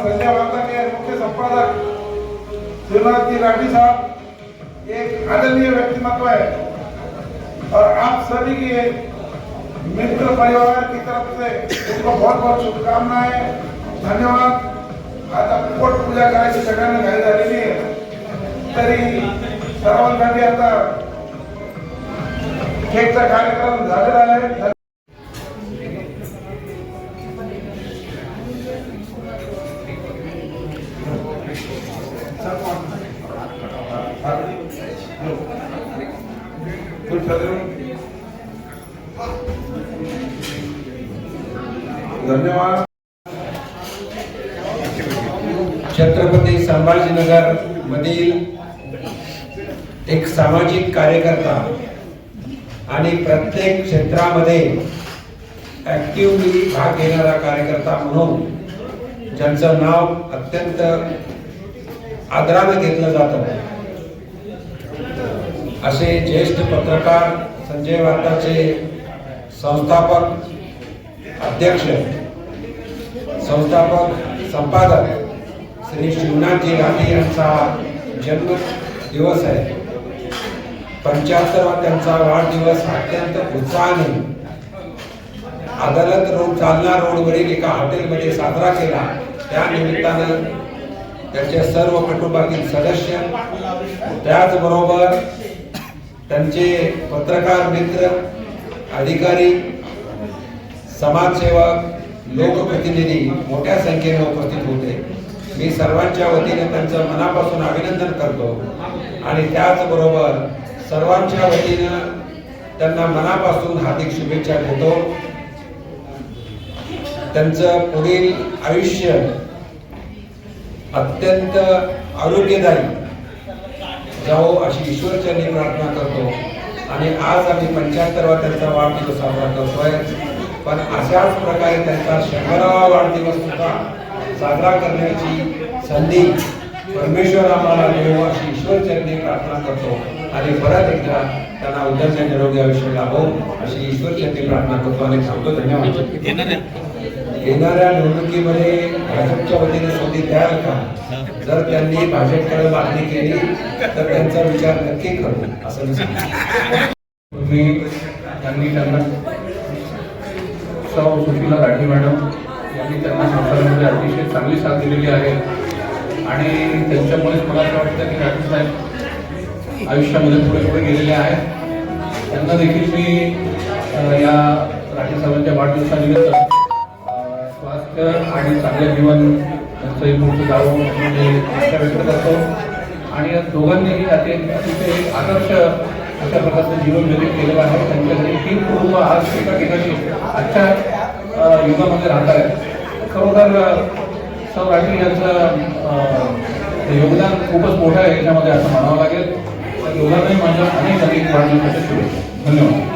हमारे संजय मुख्य संपादक श्रीनाथ राठी साहब एक आदरणीय व्यक्तिमत्व है और आप सभी के मित्र परिवार की तरफ से उनको बहुत बहुत शुभकामनाएं धन्यवाद। आता पोट पूजा करायची सगळ्यांना घाई झालेली आहे तरी सर्वांसाठी आता केकचा कार्यक्रम झालेला आहे। नगर मधील एक सामाजिक कार्यकर्ता आणि प्रत्येक क्षेत्रामध्ये ऍक्टिव्हली भाग घेणारा कार्यकर्ता म्हणून ज्यांचं नाव अत्यंत आदरानं घेतलं जातं. असे ज्येष्ठ पत्रकार संजय वार्ताचे संस्थापक अध्यक्ष संस्थापक संपादक श्री शिवनाथजी गांधी यांचा जन्म दिवस आहे. पंच्याहत्तरवा त्यांचा वाढदिवस अत्यंत उत्साहाने अदालत रोड जालना रोडवरील एका हॉटेलमध्ये साजरा केला. त्या निमित्तानं त्यांचे सर्व कुटुंबातील सदस्य त्याचबरोबर त्यांचे पत्रकार मित्र अधिकारी समाजसेवक लोकप्रतिनिधी मोठ्या संख्येने उपस्थित होते. मी सर्वांच्या वतीने त्यांचं मनापासून अभिनंदन करतो. आणि त्याचबरोबर सर्वांच्या वतीनं त्यांना मनापासून हार्दिक शुभेच्छा देतो. त्यांचं पुढील आयुष्य अत्यंत आरोग्यदायी. जाओ अशी ईश्वरचरणी प्रार्थना करतो. आणि आज आम्ही पंच्याहत्तरवा त्यांचा वाढदिवस साजरा करतोय. पण अशाच प्रकारे त्यांचा शंभरावा वाढदिवस सुद्धा साजरा करण्याची संधी परमेश्वर आम्हाला मिळो अशी ईश्वरचरणी प्रार्थना करतो. आणि परत एकदा त्यांना उद्याच्या निरोगी आयुष्य लाभो अशी ईश्वरचरणी प्रार्थना करतो. आणि सांगतो धन्यवाद. येणाऱ्या निवडणुकीमध्ये भाजपच्या वतीने संधी द्याल का? जर त्यांनी भाजपकडे मागणी केली तर त्यांचा विचार नक्की करू असं मी सांगतो. त्यांनी त्यांना सौ सुशीला राठी मॅडम त्यांनी त्यांना संसारामध्ये अतिशय चांगली साथ दिलेली आहे. आणि त्यांच्यामुळेच मला असं वाटतं की राठी साहेब आयुष्यामध्ये पुढे पुढे गेलेले आहेत. त्यांना देखील मी या राठी साहेबांच्या वाढदिवसानिमित्त स्वास्थ्य आणि चांगलं जीवन त्यांचंही मोठं जावं म्हणजे इच्छा व्यक्त करतो. आणि या दोघांनीही अति अतिशय आदर्श अशा प्रकारचं जीवन व्यतीत केलेलं आहे. त्यांच्यासाठी तीन कुटुंब आज एका ठिकाणी आजच्या युगामध्ये राहत आहेत. खरोखर अ, सौ राठी यांचं योगदान खूपच मोठं आहे याच्यामध्ये असं म्हणावं लागेल. योगदानही माझ्या अनेक अनेक धन्यवाद.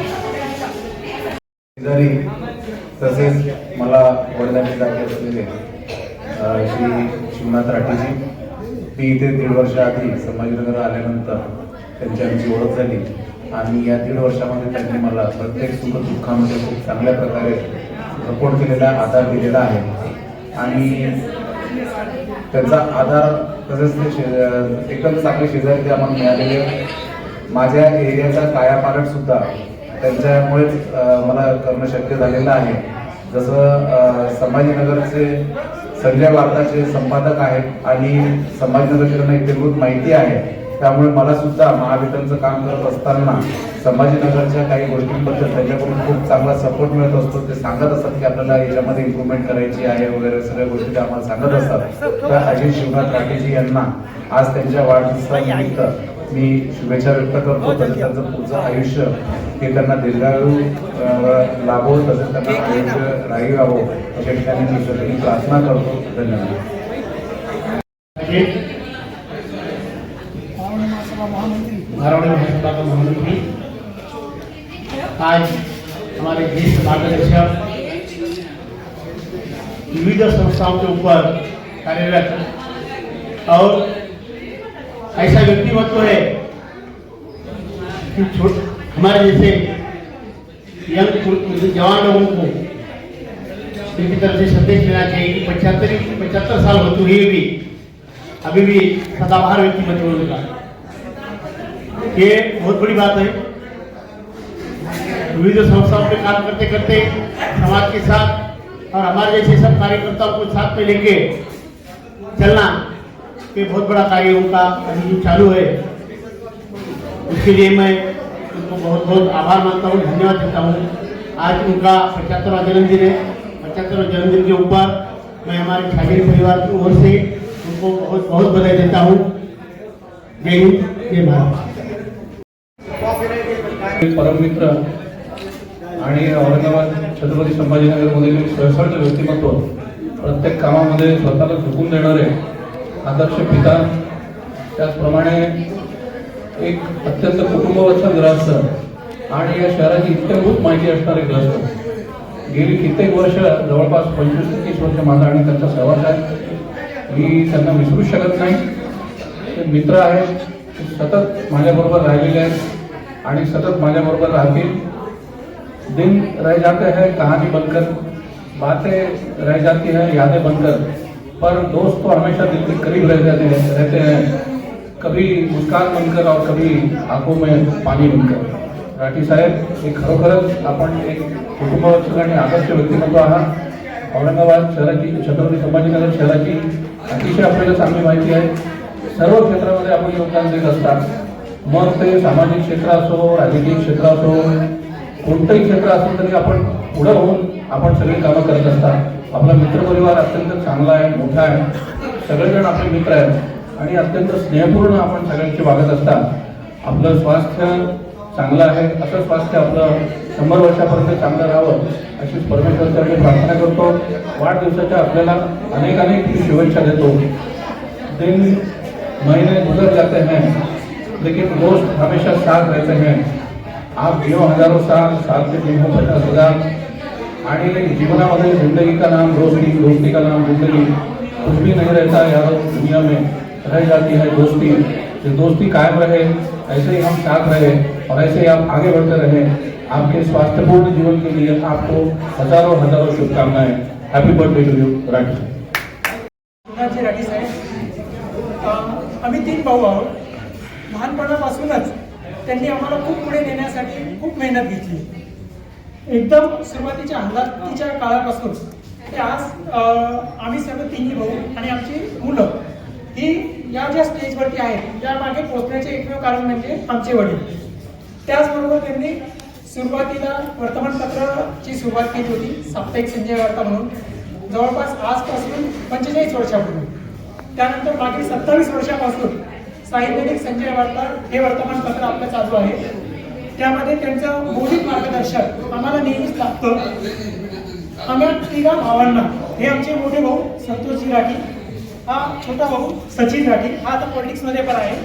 तसेच मला वडिलांनी जागे असलेले श्री शिवनाथ राठेजी ती इथे दीड वर्ष आधी संभाजीनगर आल्यानंतर त्यांची आमची ओळख झाली. आणि या दीड वर्षामध्ये त्यांनी मला प्रत्येक सुख दुःखामध्ये खूप चांगल्या प्रकारे सपोर्ट केलेला आधार दिलेला आहे. आणि त्यांचा आधार तसेच ते शे- एकदम चांगले शेजारी ते आम्हाला मिळालेले. माझ्या एरियाचा कायापालट सुद्धा त्यांच्यामुळेच मला करणं शक्य झालेलं आहे. जसं संभाजीनगरचे संजय वार्ताचे संपादक आहेत आणि संभाजीनगरची त्यांना इत्यंभूत माहिती आहे. त्यामुळे मला सुद्धा महावितरणचं काम करत असताना संभाजीनगरच्या काही गोष्टींबद्दल त्यांच्याकडून खूप चांगला सपोर्ट मिळत असतो. ते सांगत असतात की आपल्याला याच्यामध्ये इम्प्रूव्हमेंट करायची आहे वगैरे सगळ्या गोष्टी ते आम्हाला सांगत असतात. तर अजित शिवनाथ राठेजी यांना आज त्यांच्या वाढदिवसानिमित्त मी शुभेच्छा व्यक्त करतो. तसेच त्यांचं पुढचं आयुष्य हे त्यांना दीर्घायू लाभो तसेच त्यांना आयुष्य राही राहो अशा ठिकाणी मी प्रार्थना करतो. धन्यवाद. धारावाड़ी महासभा का महामंत्री आज हमारे देश मार्गदर्शक विविध संस्थाओं के ऊपर कार्यरत और ऐसा व्यक्तिमत्व है कि छोट हमारे जैसे यंग जवान लोगों को इनकी तरफ़ से संदेश देना चाहिए कि पचहत्तर पचहत्तर साल होते हुए भी अभी भी सदाबहार व्यक्तिमत्व उनका ये बहुत बड़ी बात है। विविध संस्थाओं में काम करते करते समाज के साथ और हमारे जैसे सब कार्यकर्ताओं को साथ में लेके चलना ये बहुत बड़ा कार्य उनका अभी जो चालू है। उसके लिए मैं उनको बहुत बहुत आभार मानता हूँ, धन्यवाद देता हूँ। आज उनका पचहत्तरवा जन्मदिन है। पचहत्तरवा जन्मदिन के ऊपर मैं हमारे छागिर परिवार की ओर से उनको बहुत बहुत बधाई देता हूँ। जय हिंद, जय भारत। परममित्र आणि औरंगाबाद छत्रपती संभाजीनगरमधील सळसळतं व्यक्तिमत्व प्रत्येक कामामध्ये स्वतःला झुकून देणारे आदर्श पिता त्याचप्रमाणे एक अत्यंत कुटुंबवत्सल ग्रस्त आणि या शहराची इत्यंभूत माहिती असणारे ग्रस्त. गेली कित्येक वर्ष जवळपास पंचवीस ते तीस वर्ष माझा आणि त्यांचा सहवास आहे. मी त्यांना विसरू शकत नाही. ते मित्र आहेत सतत माझ्याबरोबर राहिलेले आहेत. आणि सतत माझ्याबरोबर राहतील. दिन रह जाते हैं कहानी बनकर. बातें रह जाती हैं यादें बनकर. पर दोस्त तो हमेशा दिल के करीब रह जाते हैं रहते हैं. कभी मुस्कान बनकर और कभी आंखों में पाणी बनकर. राठी साहेब हे खरोखरच आपण एक कुटुंबवत्सल आणि आदर्श व्यक्तिमत्व आहात. औरंगाबाद शहराची छत्रपती संभाजीनगर शहराची अतिशय आपल्याला चांगली माहिती आहे. सर्व क्षेत्रामध्ये आपण योगदान देत असतात. मग ते सामाजिक क्षेत्र असो राजकीय क्षेत्र असो कोणतंही क्षेत्र असो तरी आपण पुढं होऊन आपण सगळी कामं करत असतात. आपला मित्रपरिवार अत्यंत चांगला आहे मोठा आहे. सगळेजण आपले मित्र आहेत. आणि अत्यंत स्नेहपूर्ण आपण सगळ्यांची वागत असतात. आपलं स्वास्थ्य चांगलं आहे. असं स्वास्थ्य आपलं शंभर वर्षापर्यंत चांगलं राहावं अशीच परमेश्वरच्या प्रार्थना करतो. वाढदिवसाच्या आपल्याला अनेक अनेक शुभेच्छा देतो. दिन महिने गुजर जाते हैं. लेकिन दोस्त हमेशा साथ रहते हैं। आप जियो हज़ारों साल के दिन हो पचास हज़ार। आणि जीवनामध्ये ज़िंदगी का नाम दोस्ती दोस्ती का नाम ज़िंदगी। कुछ भी नहीं रहता यार दुनिया में। रह जाती है दोस्ती। ये दोस्ती कायम रहे ऐसे ही हम साथ रहे और ऐसे ही आप आगे बढ़ते रहे। आपके स्वास्थ्यपूर्ण जीवन के लिए आपको हज़ारों हज़ारों शुभकामनाएँ। Happy birthday to you Rathi Rathi Saheb अं, आम्ही तीन भाऊ आहोत लहानपणापासूनच त्यांनी आम्हाला खूप पुढे नेण्यासाठी खूप मेहनत घेतली. एकदम सुरुवातीच्या हल्लातीच्या काळापासून ते आज आम्ही सर्व तिन्ही भाऊ आणि आमची मुलं ही या ज्या स्टेजवरती आहेत या मागे पोहोचण्याचे एकमेव कारण म्हणजे आमचे वडील. त्याचबरोबर त्यांनी सुरुवातीला वर्तमानपत्राची सुरुवात केली होती साप्ताहिक संजय वार्ता म्हणून. जवळपास आजपासून पंचेचाळीस वर्षापूर्वी. त्यानंतर मागील सत्तावीस वर्षापासून साहित्यिक संजय वार्ता हे वर्तमानपत्र आपलं चालू आहे. त्यामध्ये त्यांचं मौलिक मार्गदर्शन आम्हाला नेहमीच लागतं. आम्हा तिघा भावांना हे आमचे मोठे भाऊ संतोषजी राठी हा छोटा भाऊ सचिन राठी हा आता पॉलिटिक्समध्ये पण आहे.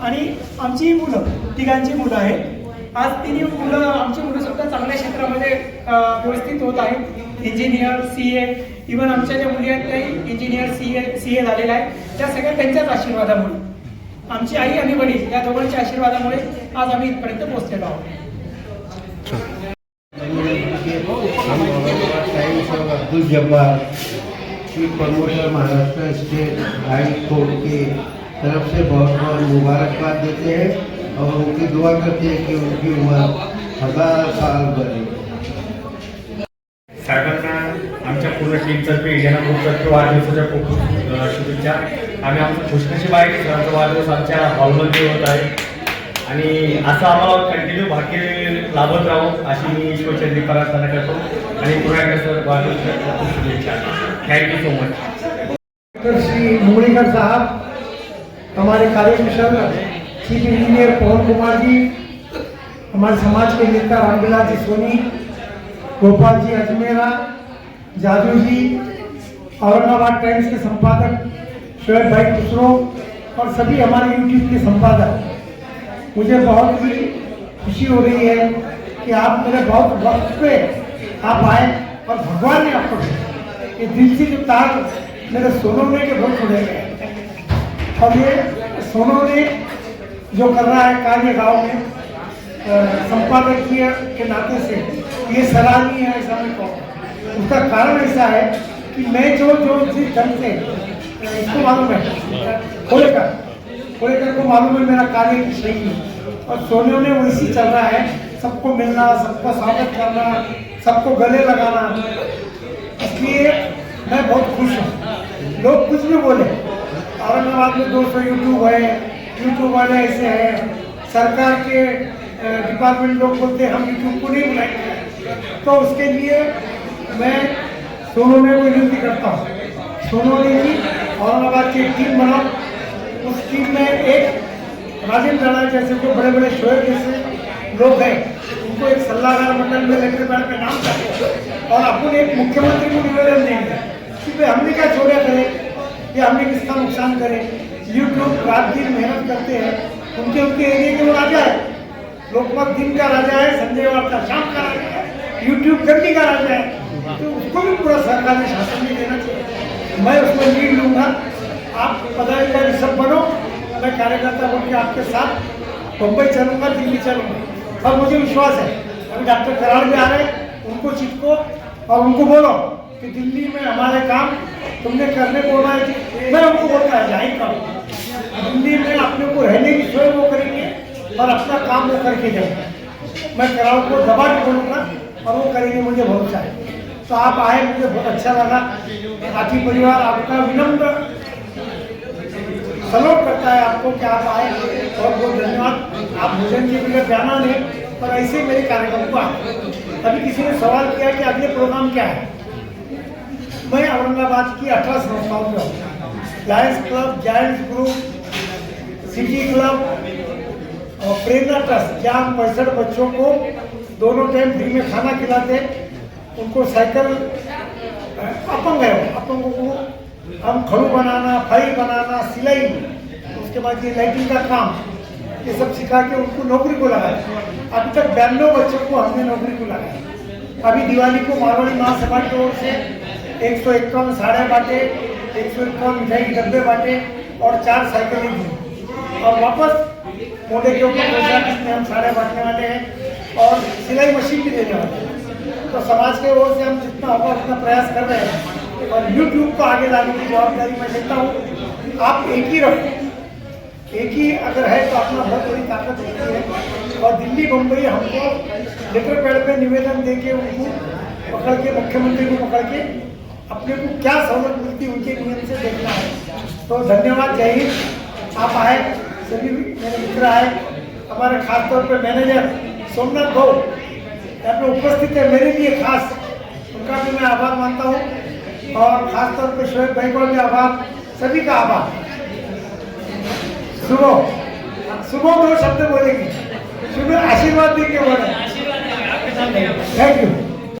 आणि आमची मुलं तिघांची मुलं आहेत. आज तिन्ही मुलं आमची मुलं सुद्धा चांगल्या क्षेत्रामध्ये व्यवस्थित होत आहेत. इंजिनियर सी ए इव्हन आमच्या ज्या मुली आहेत त्याही engineer C A C A झालेल्या आहेत. त्या सगळ्या त्यांच्याच आशीर्वादामुळे. आमची आई आणि वडील या दोघांच्या आशीर्वादामुळे आज आम्ही इथपर्यंत पोहोचलेलो आहोत. Abdul Jabbar Shri promoter Maharashtra state high court के तरफ से बहुत बहुत मुबारकबाद देते हैं और उनकी दुआ करते हैं कि उनकी उम्र हजार साल बने साहेबांना आमच्या पूर्ण टीमतर्फे इंडियन ग्रुपतर्फे वाढदिवसाच्या खूप खूप शुभेच्छा. आम्ही आमचं खुशनशीब आहे की सरांचा वाढदिवस आमच्या हॉलमध्ये होत आहे. आणि असं आम्हाला कंटिन्यू भाग्य लाभत राहू अशी मी ईश्वरचंदी प्रार्थना करतो. आणि पुन्हा एकदा सर वाढदिवसाच्या शुभेच्छा. थँक्यू सो मच तर श्री मुंगलीकर साहब हमारे कार्यकुशल चीफ इंजीनियर पवन कुमार जी हमारे समाज के नेता रामविलास जी सोनी गोपाल जी अजमेरा जादू जी औरंगाबाद टाइम्स के संपादक शोएब भाई खुसरो और सभी हमारे यूट्यूब के संपादक, मुझे बहुत ही खुशी हो रही है कि आप मेरे बहुत वक्त पे आप आए और भगवान ने आपको। ये दिल से जो तार मेरे सोनोने के बहुत जुड़े गए और ये सोनों ने जो कर रहा है कार्य गाँव में संपादकीय के नाते से, ये सराहनीय है ऐसा मैं कहूँ उसका कारण ऐसा है कि मैं जो जो जिस ढंग से इसको मालूम है? खोलेकर। खोलेकर को मालूम है, मेरा कार्य सही है। और सोने में वैसी चल रहा है, सबको मिलना, सबका स्वागत करना, सबको गले लगाना। इसलिए मैं बहुत खुश हूँ। लोग कुछ भी बोले, औरंगाबाद में दो सौ यूट्यूब है यूट्यूब वाले ऐसे हैं। सरकार के डिपार्टमेंट लोग बोलते हैं, हम यूट्यूब को नहीं बुलाएँगे। तो उसके लिए मैं सोनू में विनती करता हूँ। सोनू ने भी औरंगाबाद की एक टीम बना। उस टीम में एक राजेंद्र राणा जैसे जो बड़े बड़े शोएब जैसे लोग हैं, उनको एक सलाहकार मंडल में लेकर बैठ के नाम करें और अपन एक मुख्यमंत्री को निवेदन देंगे कि भाई, हमने क्या छोड़ा करें? या हमने किसका नुकसान करें? यूट्यूब रात दिन मेहनत करते हैं, उनके उनके एरिया के वो राजा है। लोकमत दिन का राजा है, संजय वार्ता शाम का राजा है यूट्यूब गड्डी का राजा है। तो उसको भी पूरा सरकार शासन भी देना चाहिए। मैं उसमें लीड लूँगा। आप पदाधिकारी सब बनो। मैं कार्यकर्ता बन के आपके साथ मुंबई चलूँगा, दिल्ली चलूँगा। और मुझे विश्वास है, अभी डॉक्टर कराड़ भी आ रहे हैं, उनको चिपको और उनको बोलो कि दिल्ली में हमारे काम तुमने करने को बोला है मैं उनको बोलता है, ज़ाहिर करो। दिल्ली में अपने को रहने की सोच वो करेंगे और अपना काम वो करके जाएँगे। मैं कराड़ को दबा के बोलूँगा और वो करेंगे मुझे भरोसा है। तो आप आए, मुझे बहुत अच्छा लगा। साथी परिवार आपका विनम्र सलोट करता है आपको कि आप आए। बहुत बहुत धन्यवाद। आप भोजन के लिए जाना नहीं, पर ऐसे मेरे कार्यक्रम को आए अभी किसी ने सवाल किया कि अगले प्रोग्राम क्या है? मैं औरंगाबाद की अठारह संस्थाओं में हूँ। Lions Club Giants Group City Club और प्रेरणा ट्रस्ट जहाँ पैंसठ बच्चों को दोनों टाइम फ्री में खाना खिलाते हैं। उनको साइकिल अपंग है अपंगों को हम खड़ू बनाना फ़ाइल बनाना, सिलाई, उसके बाद ये लाइटिंग का काम, ये सब सिखा के उनको नौकरी को लगाया अभी तक बयानवे बच्चों को हमने नौकरी को लगाया। अभी दिवाली को मारवाड़ी महासभा की ओर से एक सौ इक्यावन साड़े बांटे, एक सौ इक्यावन मिठाई डब्बे बांटे और चार साइकिलें दी। और वापस मोटे के ऊपर हम साड़े बांटने वाले हैं और सिलाई मशीन भी देने वाले हैं। तो समाज के ओर से हम जितना होगा उतना प्रयास कर रहे हैं। और यूट्यूब को आगे लाने की जवाबदारी मैं लेता हूँ, आप एक ही रखो एक ही अगर है तो अपना बहुत बड़ी ताकत होती है। और दिल्ली मुंबई हमको लेटर पैड पे निवेदन दे के उनको पकड़ के, मुख्यमंत्री को पकड़ के अपने को क्या सहूलत मिलती उनके नियम से देखना है। तो धन्यवाद, जय हिंद। आप आए, सभी मेरे मित्र आए। हमारे खासतौर पर मैनेजर सोमनाथ भाऊ। यहाँ पे उपस्थित है मेरे लिए खास उनका भी मैं आभार मानता हूँ. और खास तौर पे शोएब भाई का भी आभार. सभी का आभार. सुबह सुबह दो शब्द बोलेगी. सुबह आशीर्वाद देंगे बोले. Thank you